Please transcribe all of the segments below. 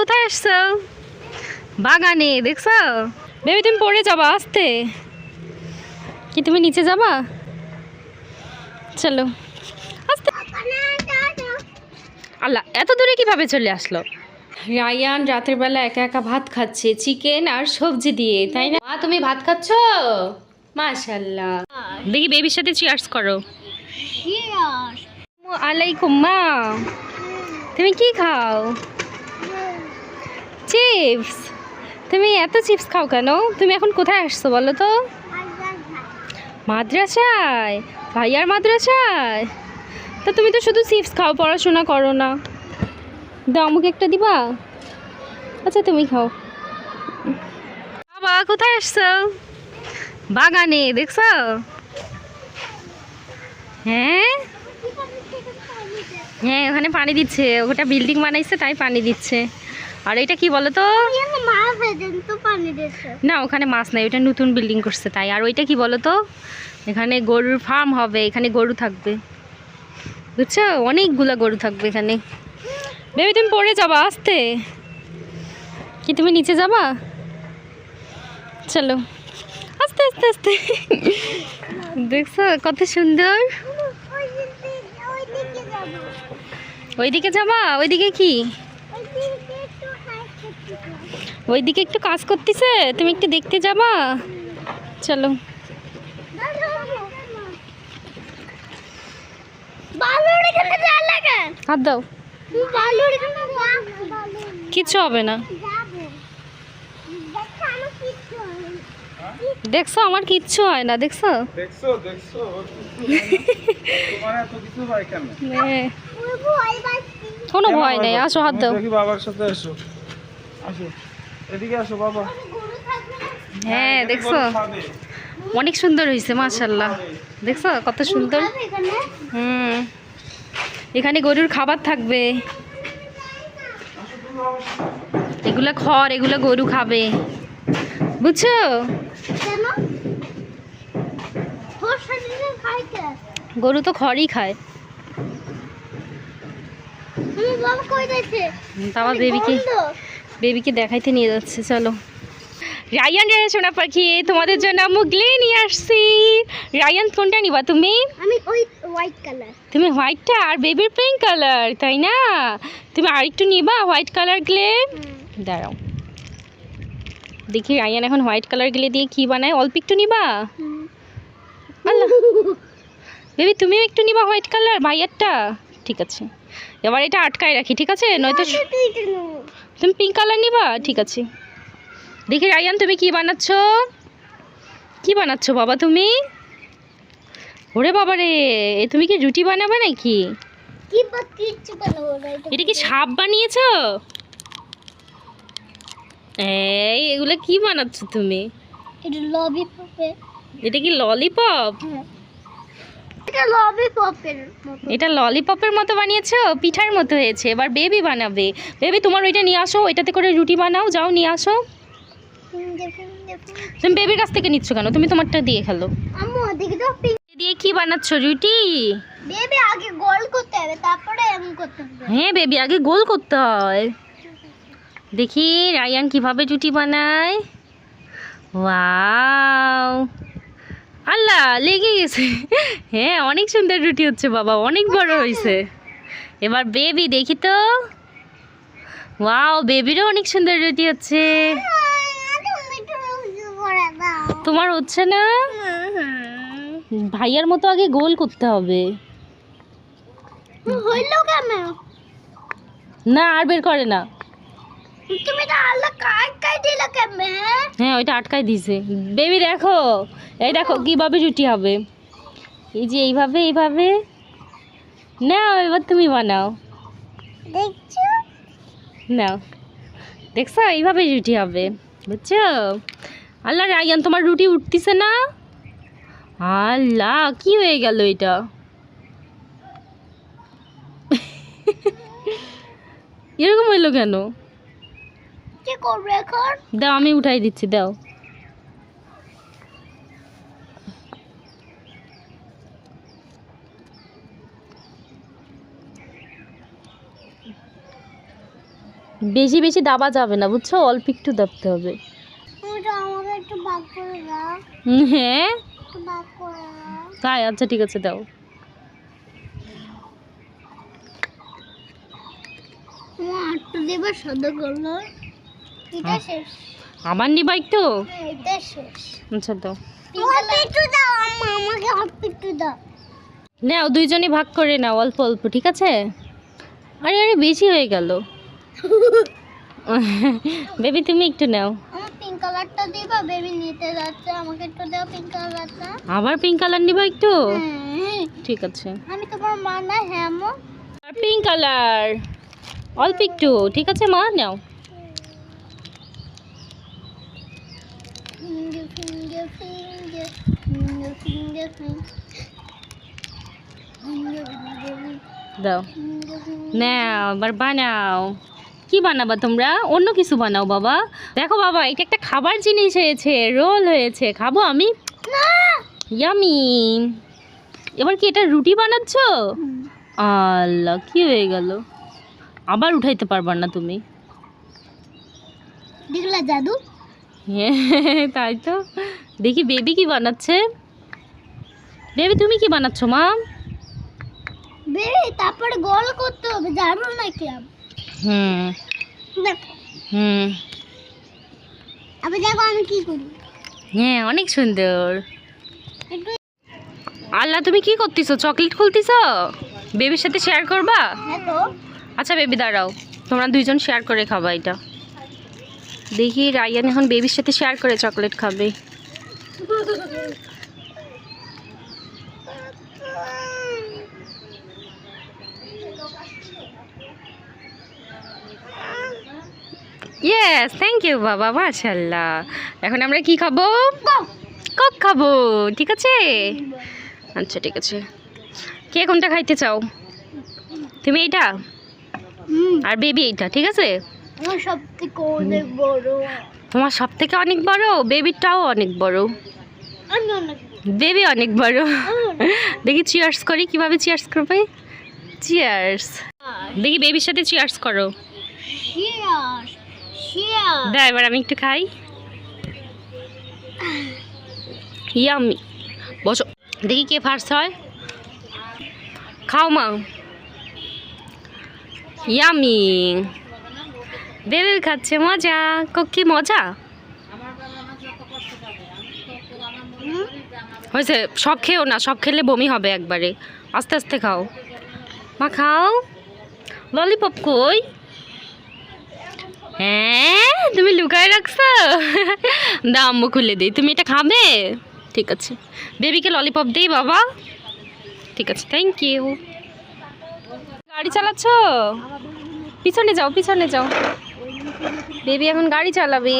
কোথায় আসছো? বাগানে দেখছ? বেবি তুমি পড়ে যাবা আসতে। কি তুমি নিচে যাবা? চলো আস্তে। আল্লাহ এত দূরে কীভাবে চলে আসলো? রায়ান রাতের বেলা একা একা ভাত খাচ্ছে চিকেন আর সবজি দিয়ে তাই না? মা তুমি ভাত খাচ্ছ? মাশাল্লাহ দেখি বেবির সাথে চিয়ার্স করো। আলাইকুম মা। তুমি কি খাও? চিপস তুমি এত চিপস খাও কেন? তুমি এখন কোথায় আসছো বলো তো? মাদ্রাসায়? ভাইয়ার মাদ্রাসায়? তা তুমি তো শুধু চিপস খাও, পড়াশোনা করো না। দাও, আমাকে একটা দিবা? আচ্ছা তুমি খাও। বাবা, কোথায় আসছো? বাগানে, দেখছ? হ্যাঁ? হ্যাঁ ওখানে পানি দিচ্ছে। ওটা বিল্ডিং বানাইছে তাই পানি দিচ্ছে। আর এটা কি বলো তো না ওখানে মাছ নাই ওটা নতুন বিল্ডিং করছে তাই। আর ওইটা কি বলো তো এখানে গরুর ফার্ম হবে এখানে গরু থাকবে। বুঝছ? অনেকগুলা গরু থাকবে এখানে। বেবি তুমি পড়ে যাবা আসতে। কি তুমি নিচে যাবা? চলো। আস্তে আস্তে আস্তে। দেখছ কত সুন্দর। ওইদিকে যাবা? ওইদিকে কি? ওইদিকে একটু কাজ করতেছে? তুমি একটু দেখতে যাবা? চলো। হাত দাও। কিচ্ছু হবে না। দেখছ আমার কিচ্ছু হয় না দেখছ? দেখছ দেখছ তোমার এত কিছু হয় কেন? এ, কোনো কেন ভয় নেই আসো হাত দাও। দেখি বাবার সাথে এসো আসো এদিকে আসো বাবা। হ্যাঁ দেখছ? অনেক সুন্দর হয়েছে মাশাল্লাহ দেখছ কত সুন্দর? হুম। এখানে গরুর খাবার থাকবে। এগুলা খড় এগুলো গরু খাবে। বুঝছ? গরু তো খড়ই খায়। তারপর বেবিকে বেবিকে দেখাইতে নিয়ে যাচ্ছে চলো। রায়ান রে সোনা পাখি তোমাদের জন্য মুগলি নিয়ে আসছি। রায়ান কোনটা নিবা তুমি? আমি ওই হোয়াইট কালার তুমি হোয়াইটটা আর বেবির পিঙ্ক কালার তাই না? তুমি আরেকটু নিবা হোয়াইট কালার গ্লে দাঁড়াও। দেখি রায়ান এখন হোয়াইট কালার গ্লে দিয়ে কি বানায়? অল্প একটু নিবা? আল্লাহ। বেবি তুমিও একটু নিবা হোয়াইট কালার ভাইয়ারটা? ঠিক আছে। এবার এটা আটকায় রাখি ঠিক আছে? নয়তো তুমি পিঙ্ক কালার নিবা? ঠিক আছে। দেখি রায়ান তুমি কি বানাচ্ছ? কি বানাচ্ছ বাবা তুমি? ওরে বাবা রে তুমি কি রুটি বানাবে নাকি? এটা কি সাপ বানিয়েছো? এই এগুলো কি বানাচ্ছ তুমি? এটা লবি পপে এটা কি ললিপপ? এটা লবি পপের মতো। এটা ললিপপের মতো বানিয়েছো? পিঠার মতো হয়েছে। এবার বেবি বানাবে। বেবি তোমার ওইটা নিয়ে আসো ওইটাতে করে রুটি বানাও যাও নিয়ে আসো। তুমি বেবির কাছ থেকে নিচ্ছ কেন? তুমি তোমারটা দিয়ে খেলো। আম্মু দেখি তো দিয়ে কি বানাচ্ছ রুটি? বেবি আগে গোল করতে হবে তারপরে এমন করতে হবে। হ্যাঁ বেবি আগে গোল করতে হয়। দেখি রায়ান কীভাবে রুটি বানায়। ওয়াও। আল্লাহ লেগে গেছে। হ্যাঁ অনেক সুন্দর রুটি হচ্ছে বাবা অনেক বড় হয়েছে এবার বেবি দেখি তো। ওয়াও বেবিরও অনেক সুন্দর রুটি হচ্ছে। তোমার হচ্ছে না? ভাইয়ার মতো আগে গোল করতে হবে। না আর বের করে না। তুমি তো আল্লাহ কাট দিলা কেন হ্যাঁ ওইটা আটকায় দিছে। বেবি দেখো। এই দেখো কীভাবে রুটি হবে। এই যে এইভাবে এইভাবে। নাও এবার তুমি বানাও। দেখছ? নাও। দেখছ এইভাবে রুটি হবে। বুঝছ? আল্লাহ রায়ান তোমার রুটি উঠতিছে না? আল্লাহ কি হয়ে গেল এটা? এরকম হইল কেন? কি করবে এখন? দাও আমি উঠাই দিচ্ছি দাও। বেশি বেশি দাবা যাবে না বুঝছ? অল্প একটু দাবতে হবে। হ্যাঁ? তাই আচ্ছা ঠিক আছে দাও। আমার আটটা দেবে সাদা কালার। আবার হ্যাঁ, এটা আচ্ছা দাও। অল্প একটু দাও আম্মা আমাকে অল্প একটু দাও। নাও দুইজনই ভাগ করে নাও অল্প অল্প ঠিক আছে? আরে আরে বেশি হয়ে গেল। বেবি তুমি একটু নাও। আমার পিঙ্ক কালারটা দিবা বেবি নিতে যাচ্ছে আমাকে একটু দাও পিঙ্ক কালারটা আবার পিঙ্ক কালার নিবা একটু হ্যাঁ। ঠিক আছে। আমি তোমার মা না হ্যাঁ আর পিঙ্ক কালার অল্প একটু ঠিক আছে মা? নাও। Finger finger finger finger finger finger দাও। নাও এবার বানাও। কি বানাবা তোমরা? অন্য কিছু বানাও বাবা। দেখো বাবা এটা একটা খাবার জিনিস হয়েছে রোল হয়েছে। খাব আমি? ইয়ামি এবার কি এটা রুটি বানাচ্ছ? আল্লাহ কি হয়ে গেল? আবার উঠাইতে পারবার না তুমি। দেখলা জাদু? হ্যাঁ, তাই তো। দেখি বেবি কি বানাচ্ছে। বেবি তুমি কি বানাচ্ছ মা? বেবি তারপরে গোল করতে হবে জানো না কি হুম। হুম। আবার দেখো আমি কি করি। হ্যাঁ অনেক সুন্দর। আল্লাহ তুমি কি করতেছো? চকলেট খুলতেছো? বেবির সাথে শেয়ার করবা? আচ্ছা বেবি দাঁড়াও। তোমরা দুইজন শেয়ার করে খাবা এটা। দেখি রায়ান এখন বেবির সাথে শেয়ার করে চকলেট খাবে। ইয়েস থ্যাংক ইউ বাবা মাশাল্লাহ এখন আমরা কি খাব? কক খাব ঠিক আছে? আচ্ছা ঠিক আছে। কে কোনটা খাইতে চাও? তুমি এইটা? আর বেবি এইটা ঠিক আছে? আমার সব থেকে অনেক বড়। তোমার সব থেকে অনেক বড়? বেবিটাও অনেক বড়। আমি অনেক বেবি অনেক বড়। দেখি চিয়ার্স করি কীভাবে চিয়ার্স করবে? চিয়ার্স দেখি বেবির সাথে চিয়ার্স করো। শিয়ার এবার আমি একটু খাই। ইয়ামি বসো। দেখি কে ফার্স্ট হয়। খাও মা। ইয়ামি বেবি খাচ্ছে মজা। কি মজা? হয়েছে, সব খেও না, সব খেলে বমি হবে একবারে। আস্তে আস্তে খাও। মা, খাও। ললিপপ কই? হ্যাঁ তুমি লুকায় রাখছো? দাও আম্মু খুলে দিই। তুমি এটা খাবে? ঠিক আছে। বেবিকে ললিপপ দেই, বাবা। ঠিক আছে থ্যাংক ইউ গাড়ি চালাচ্ছ? পিছনে যাও পিছনে যাও। বেবি এখন গাড়ি চালাবে।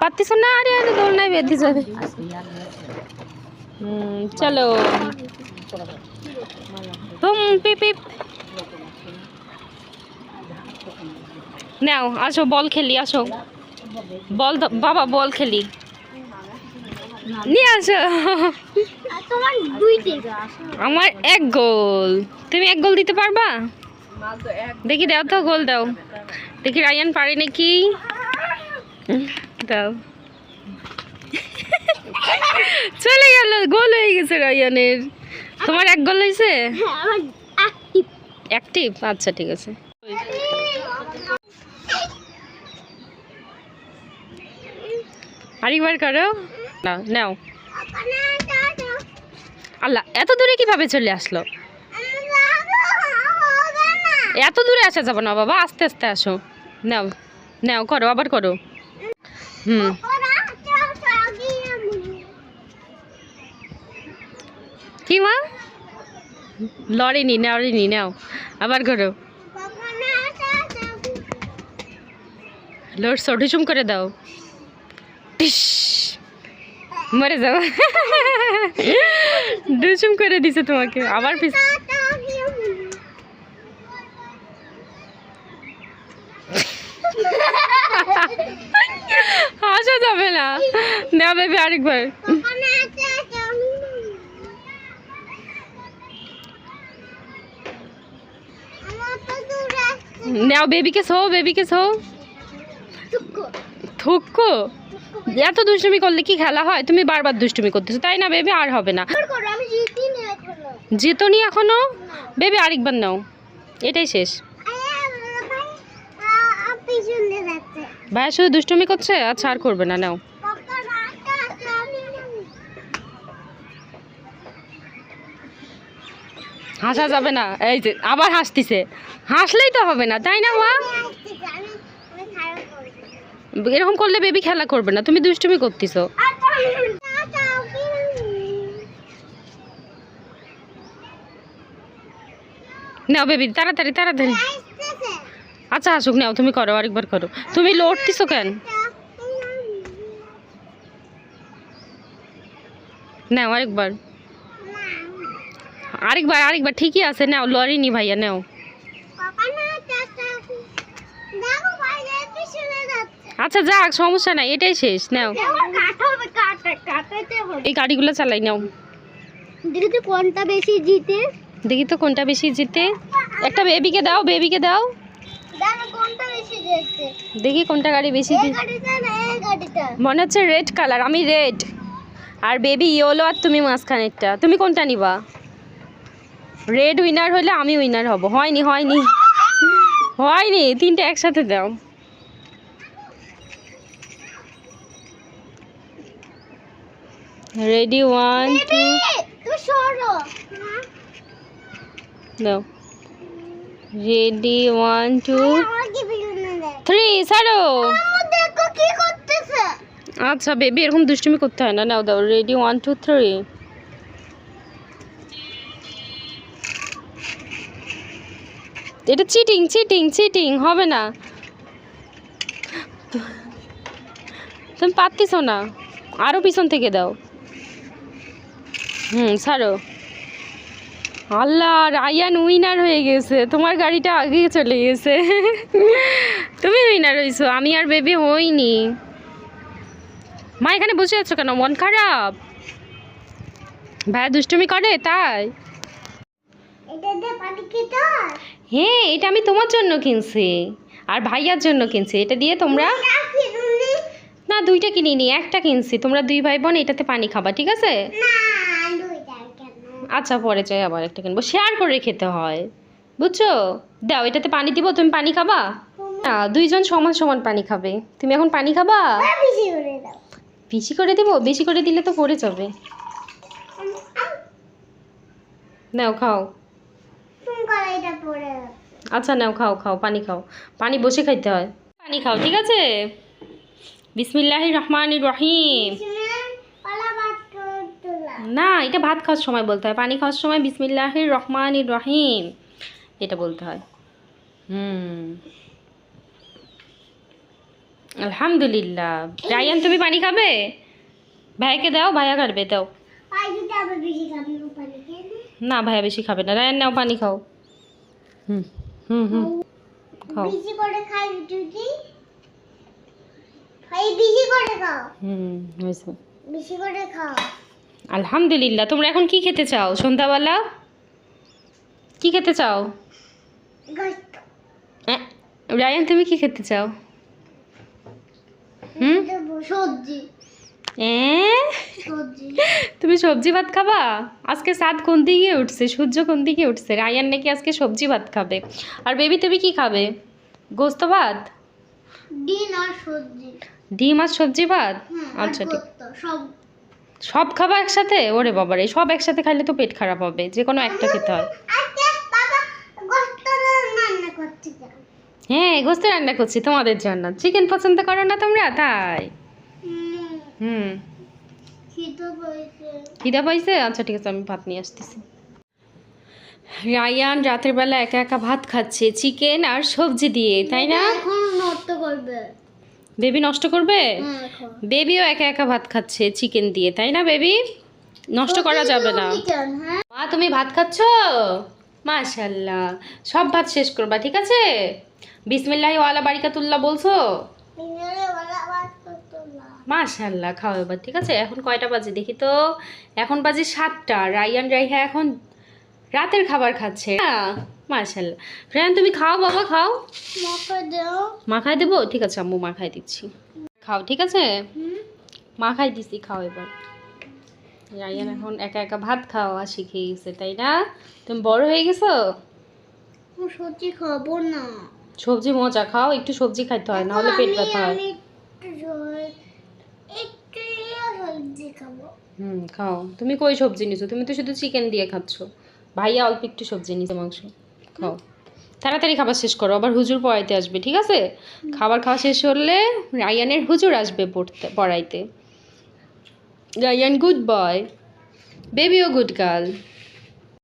পারতিস না? আরে আরে দোল নাই বেঁধে যাবে। হুম চলো। হুম পিপ পিপ। নাও আসো বল খেলি আসো। বল বাবা বল খেলি। নিয়ে আসো। আমার এক গোল। তুমি এক গোল দিতে পারবা? দেখি, দাও তো, গোল দাও। দেখি, রায়ান পারে নাকি? দাও। চলে গেল, গোল হয়ে গেছে রায়ানের। তোমার এক গোল হয়েছে? হ্যাঁ। অ্যাক্টিভ আচ্ছা ঠিক আছে। আরেকবার করো। নাও নাও। আল্লাহ, এত দূরে কীভাবে চলে আসলো? এত দূরে আসা যাবে না বাবা, আস্তে আস্তে আসো। নাও নাও, করো, আবার করো। হুম। কি মা? লড়েনি লড়েনি নাও, আবার করো। লড়ছো, ঢুসুম করে দাও। মরে যাও। ঢুসুম করে দিছে তোমাকে, আবার পিস আসা যাবে না নাও বেবি আরেকবার। নাও বেবিকে সো বেবিকে সো থুক্কো এত দুষ্টুমি করলে কি খেলা হয়? তুমি বারবার দুষ্টুমি করতেছো, তাই না বেবি আর হবে না। আর করো আমি জিতি নি এখনও? যেতো নি এখনও বেবি আরেকবার নাও। এটাই শেষ। ভাইয়া শুধু দুষ্টুমি করছে? আচ্ছা আর করবে না, নাও কাকা রাস্তা আছে আমি হাসা যাবে না। এই যে, আবার হাসতিছে। হাসলেই তো হবে না, তাই না, মা? এরকম করলে বেবি খেলা করবে না, তুমি দুষ্টুমি করতেছো। নাও বেবি তাড়াতাড়ি তাড়াতাড়ি। আচ্ছা আসুক নাও, তুমি করো, আরেকবার করো। তুমি লড়তিছো কেন? নাও, আরেকবার। আরেকবার আরেকবার ঠিকই আছে নাও লড়িনি ভাইয়া নাও। আচ্ছা যাক সমস্যা নাই এটাই শেষ নাও। এই গাড়িগুলো চালাই নাও। দেখি তো কোনটা বেশি জিতে। দেখি তো কোনটা বেশি জিতে। একটা বেবিকে দাও বেবিকে দাও। দেখো কোনটা গাড়ি বেশি মনে হচ্ছে রেড কালার আমি রেড। আর বেবি ইয়েলো আর তুমি মাঝখানেরটা। তুমি কোনটা নিবা? রেড উইনার হলে আমি উইনার হব। হয়নি হয়নি। হয়নি তিনটে একসাথে দাও। রেডি ওয়ান টু দাও। রেডি ওয়ান টু থ্রি ছাড়ো। আচ্ছা বেবি এরকম দুষ্টুমি করতে হয় না। নাও দাও। রেডি ওয়ান টু থ্রি এটা চিটিং চিটিং চিটিং হবে না। তুমি পারতিস না। আরও পিছন থেকে দাও। হুম, ছাড়ো। আল্লাহ, রায়ান উইনার হয়ে গেছে। তোমার গাড়িটা আগে চলে গেছে। তুমি উইনার হয়েছো আমি আর বেবি হইনি। মা, এখানে বসে আছো কেন? মন খারাপ? ভাইয়া দুষ্টুমি করে, তাই? হ্যাঁ এটা আমি তোমার জন্য কিনছি। আর ভাইয়ার জন্য কিনছি। এটা দিয়ে তোমরা না দুইটা কিনিনি একটা কিনছি। তোমরা দুই ভাই বোন এটাতে পানি খাবা ঠিক আছে? আচ্ছা পরে চাই আবার একটা কিনবো। শেয়ার করে খেতে হয় বুঝছ? দাও এটাতে পানি দিব তুমি পানি খাবা? না দুইজন সমান সমান পানি খাবে। তুমি এখন পানি খাবা? বেশি করে দেবো? বেশি করে দিলে তো পড়ে যাবে। নাও খাও। কড়াইটা পড়ে আচ্ছা নাও খাও খাও পানি খাও। পানি বসে খাইতে হয়। পানি খাও ঠিক আছে? বিসমিল্লাহ রহমান রহিম। না এটা ভাত খাওয়ার সময় বলতে হয়। পানি খাওয়ার সময় বিসমিল্লাহ রহমান রহিম এটা বলতে হয়। হুম। আলহামদুলিল্লাহ। রায়ান তুমি পানি খাবে? ভাইকে দাও ভাইয়া কাটবে দাও। না ভাইয়া বেশি খাবে না। রায়ান নাও পানি খাও। হুম হুম হুম। খাও। বেশি করে খাই যদি ভাই বেশি করে খাও। হুম হয়েছে। বেশি করে খাও। আলহামদুলিল্লাহ তোমরা এখন কি খেতে চাও? সন্ধ্যাবেলা? কি খেতে চাও? রায়ান তুমি কি খেতে চাও? হুম? সবজি। তুমি সবজি ভাত খাবা? আজকে সাত কোন দিকে উঠছে? সূর্য কোন দিকে উঠছে? রায়ান নাকি আজকে সবজি ভাত খাবে? আর বেবি তুমি কি খাবে? গোস্ত ভাত? ডিম আর সবজি। ডিম আর সবজি ভাত? আচ্ছা ঠিক। সব। খাবা একসাথে? ওরে বাবারে সব একসাথে খাইলে তো পেট খারাপ হবে। যে কোনো একটা খেতে হয়। আচ্ছা হ্যাঁ গোস্ত রান্না করছি তোমাদের জন্য। চিকেন পছন্দ করো না তোমরা? তাই। হুম। খিদে পাইছে আচ্ছা ঠিক আছে আমি ভাত নিয়ে আসতেছি। রায়ান রাতের বেলা একা একা ভাত খাচ্ছে চিকেন আর সবজি দিয়ে তাই না? বেবি নষ্ট করবে। হ্যাঁ বেবিও একা একা ভাত খাচ্ছে চিকেন দিয়ে তাই না বেবি নষ্ট করা যাবে না। হ্যাঁ। মা তুমি ভাত খাচ্ছ? মাশাল্লাহ। সব ভাত শেষ করবা ঠিক আছে? বিসমিল্লাহি ওয়ালা বারিকাতুল্লাহ বলছো পিঞ্জরে বলা বাদ করতো না মাশাল্লাহ খাও এবার ঠিক আছে? এখন কয়টা বাজে? দেখি তো। এখন বাজে সাতটা। রায়ান রাইহা এখন রাতের খাবার খাচ্ছে। মার্শাল্লাহ রায়ান তুমি খাও বাবা খাও। মাখায় দেবো? ঠিক আছে আম্মু মাখায় দিচ্ছি। খাও ঠিক আছে? মাখাই দিছি খাও এবার। রায়ান এখন একা একা ভাত খাওয়া শিখে গেছে তাই না? তুমি বড় হয়ে গেছো? সত্যি খাব না। সবজি মজা খাও। একটু সবজি খাইতে হয় নাহলে পেট ব্যথা হয় আমি একটু জল- একটু সবজি খাব হুম খাও। তুমি কই সবজি নিছো? তুমি তো শুধু চিকেন দিয়ে খাচ্ছ। ভাইয়া অল্প একটু সবজি নিছে মাংস। খাও। তাড়াতাড়ি খাবার শেষ করো আবার হুজুর পড়াইতে আসবে ঠিক আছে? খাবার খাওয়া শেষ হলে রায়ানের হুজুর আসবে পড়তে পড়াইতে। রায়ান গুড বয় বেবিও গুড গার্ল